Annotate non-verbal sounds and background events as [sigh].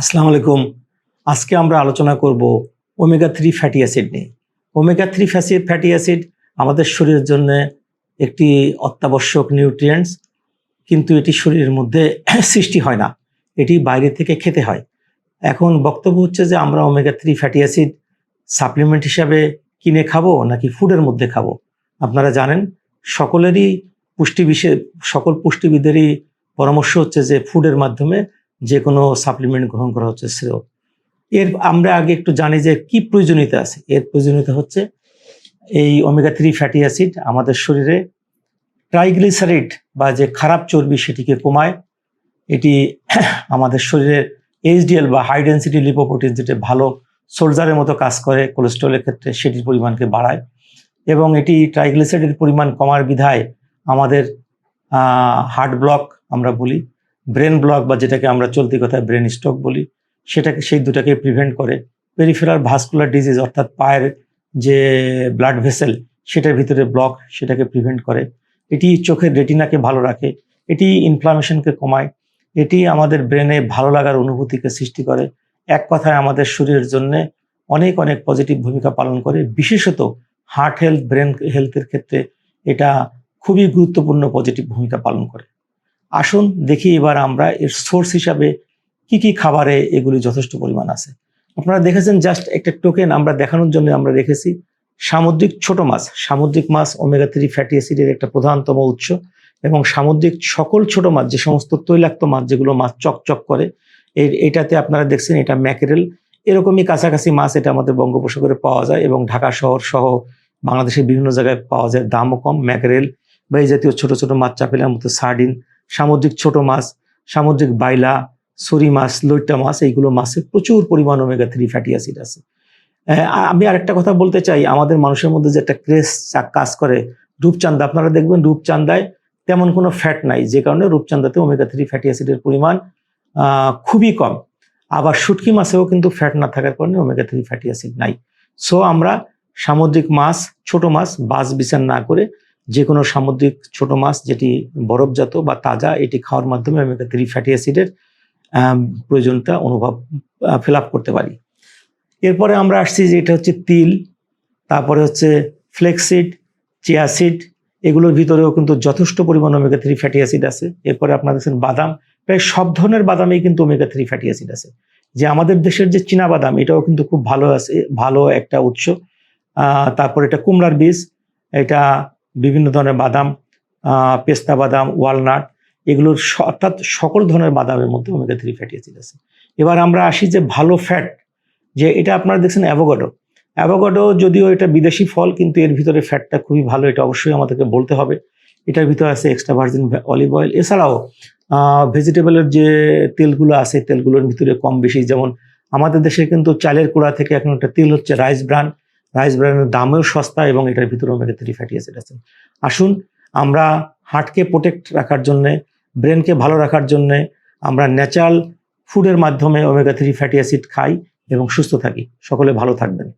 আসসালামু আলাইকুম। আজকে আমরা আলোচনা করব ওমেগা থ্রি ফ্যাটি অ্যাসিড নিয়ে। ওমেগা থ্রি ফ্যাসি ফ্যাটি অ্যাসিড আমাদের শরীরের জন্য একটি অত্যাবশ্যক নিউট্রিয়েন্টস কিন্তু এটি শরীরের মধ্যে [clears throat] সৃষ্টি হয় না। এটি বাইরে থেকে খেতে হয়। এখন বক্তব্য হচ্ছে যে আমরা omega three fatty acid supplement হিসাবে কিনে খাব নাকি ফুডের মধ্যে খাব? আপনারা জানেন, সকলেরই পুষ্টি বিষয়ে সকল পুষ্টিবিদেরই পরামর্শ হচ্ছে যে ফুডের মাধ্যমে যে কোনো সাপ্লিমেন্ট গ্রহণ করা হচ্ছে শ্রেয়। এর আমরা আগে একটু জানি যে কি প্রয়োজনীয়তা আছে। এর প্রয়োজনীয়তা হচ্ছে এই ওমেগা থ্রি ফ্যাটি অ্যাসিড আমাদের শরীরে ট্রাইগ্লিসারিড বা যে খারাপ চর্বি সেটিকে কমায়। এটি [clears throat] আমাদের শরীরের এইচডিএল বা হাই ডেন্সিটি লিপোপ্রোটিন যেটা ভালো সোলজারের মতো কাজ করে কোলেস্ট্রলের ক্ষেত্রে সেটির পরিমাণকে বাড়ায়। এবং এটি ট্রাইগ্লিসারিডের পরিমাণ কমার বিধায় আমাদের হার্ট ব্লক আমরা বলি। ব্রেন ব্লক বা যেটাকে আমরা চলতি কথায় ব্রেন স্ট্রোক বলি, সেটাকে, সেই দুটাকে প্রিভেন্ট করে। পেরিফেরাল ভাস্কুলার ডিজিজ অর্থাৎ পায়ের যে ব্লাড ভেসেল সেটার ভিতরে ব্লক সেটাকে প্রিভেন্ট করে। এটি চোখের রেটিনাকে ভালো রাখে, এটি ইনফ্লামেশনকে কমায়, এটি আমাদের ব্রেনে ভালো লাগার অনুভূতিকে সৃষ্টি করে। এক কথায় আমাদের শরীরের জন্য অনেক অনেক পজিটিভ ভূমিকা পালন করে। বিশেষত হার্ট হেলথ ব্রেন হেলথের ক্ষেত্রে এটা খুবই গুরুত্বপূর্ণ পজিটিভ ভূমিকা পালন করে। আসুন, দেখি এবার আমরা এর সোর্স হিসাবে কি কি খাবারে এগুলি যথেষ্ট পরিমাণ আছে। আপনারা দেখেছেন জাস্ট একটা টোকেন আমরা দেখানোর জন্য আমরা রেখেছি। সামুদ্রিক ছোট মাছ, সামুদ্রিক মাছ ওমেগা থ্রি ফ্যাটি অ্যাসিডের একটা প্রধানতম উৎস এবং সামুদ্রিক সকল ছোট মাছ, যে সমস্ত তৈলাক্ত মাছ যেগুলো মাছ চকচক করে, এর এটাতে আপনারা দেখছেন এটা ম্যাকেরেল। এরকমই কাছাকাছি মাছ এটা আমাদের বঙ্গোপসাগরে পাওয়া যায় এবং ঢাকা শহর সহ বাংলাদেশের বিভিন্ন জায়গায় পাওয়া যায়, দামও কম, ম্যাকেরেল বা এই জাতীয় ছোট ছোট মাছ চাপেলার মতো সার্ডিন সামুদ্রিক ছোট মাছ, সামুদ্রিক বাইলা, সরি মাছ, লইট্টা মাছ, এইগুলো মাছে প্রচুর পরিমাণ ওমেগা থ্রি ফ্যাটি অ্যাসিড আছে। আমি আরেকটা কথা বলতে চাই, আমাদের মানুষের মধ্যে যে একটা ক্রেস কাজ করে রূপচান্দা আপনারা দেখবেন রূপচান্দায় তেমন কোনো ফ্যাট নাই, যে কারণে রূপচান্দাতে ওমেগা থ্রি ফ্যাটি অ্যাসিডের পরিমাণ খুবই কম। আবার শুটকি মাছেও কিন্তু ফ্যাট না থাকার কারণে ওমেগা থ্রি ফ্যাটি অ্যাসিড নাই। সো আমরা সামুদ্রিক মাছ, ছোট মাছ বাস বিচার না করে যে কোনো সামুদ্রিক ছোট মাছ যেটি বরফজাত বা তাজা, এটি খাওয়ার মাধ্যমে ওমেগা থ্রি ফ্যাটি অ্যাসিডের প্রয়োজনটা অনুভব ফিল করতে পারি। এরপরে আমরা আসছি যে এটা হচ্ছে তিল, তারপরে হচ্ছে ফ্লেক্সিড চিয়াসিড এগুলোর ভিতরেও কিন্তু যথেষ্ট পরিমাণ ওমেগা থ্রি ফ্যাটি অ্যাসিড আছে। এরপরে আপনারা দেখছেন বাদাম, প্রায় সব ধরনের বাদামেই কিন্তু ওমেগা থ্রি ফ্যাটি অ্যাসিড আছে। যে আমাদের দেশের যে চীনা বাদাম, এটাও কিন্তু খুব ভালো আছে, ভালো একটা উৎস। তারপর এটা কুমড়ার বীজ, এটা বিভিন্ন ধরনের বাদাম পেস্তা বাদাম, ওয়ালনাট, এগুলোর অর্থাৎ সকল ধরনের বাদামের মধ্যে ওমেগা থ্রি ফ্যাটি অ্যাসিড আছে। এবার আমরা আসি যে ভালো ফ্যাট যে এটা আপনারা দেখছেন অ্যাভোগাডো অ্যাভোগাডো যদিও এটা বিদেশি ফল, কিন্তু এর ভিতরে ফ্যাটটা খুবই ভালো, এটা অবশ্যই আমাদেরকে বলতে হবে। এটার ভিতরে আছে এক্সট্রা ভার্জিন অলিভ অয়েল এছাড়াও ভেজিটেবলের যে তেলগুলো আছে, তেলগুলোর ভিতরে কম বেশি, যেমন আমাদের দেশে কিন্তু চালের কুড়া থেকে এখন একটা তেল হচ্ছে রাইস ব্রান রাইস ব্র্যান্ডের দামেও সস্তা এবং এটার ভিতরে ওমেগা থ্রি ফ্যাটি অ্যাসিড আছে। আসুন, আমরা হার্টকে প্রোটেক্ট রাখার জন্যে ব্রেনকে ভালো রাখার জন্যে আমরা ন্যাচারাল ফুডের মাধ্যমে ওমেগা থ্রি ফ্যাটি অ্যাসিড খাই এবং সুস্থ থাকি। সকলে ভালো থাকবেন।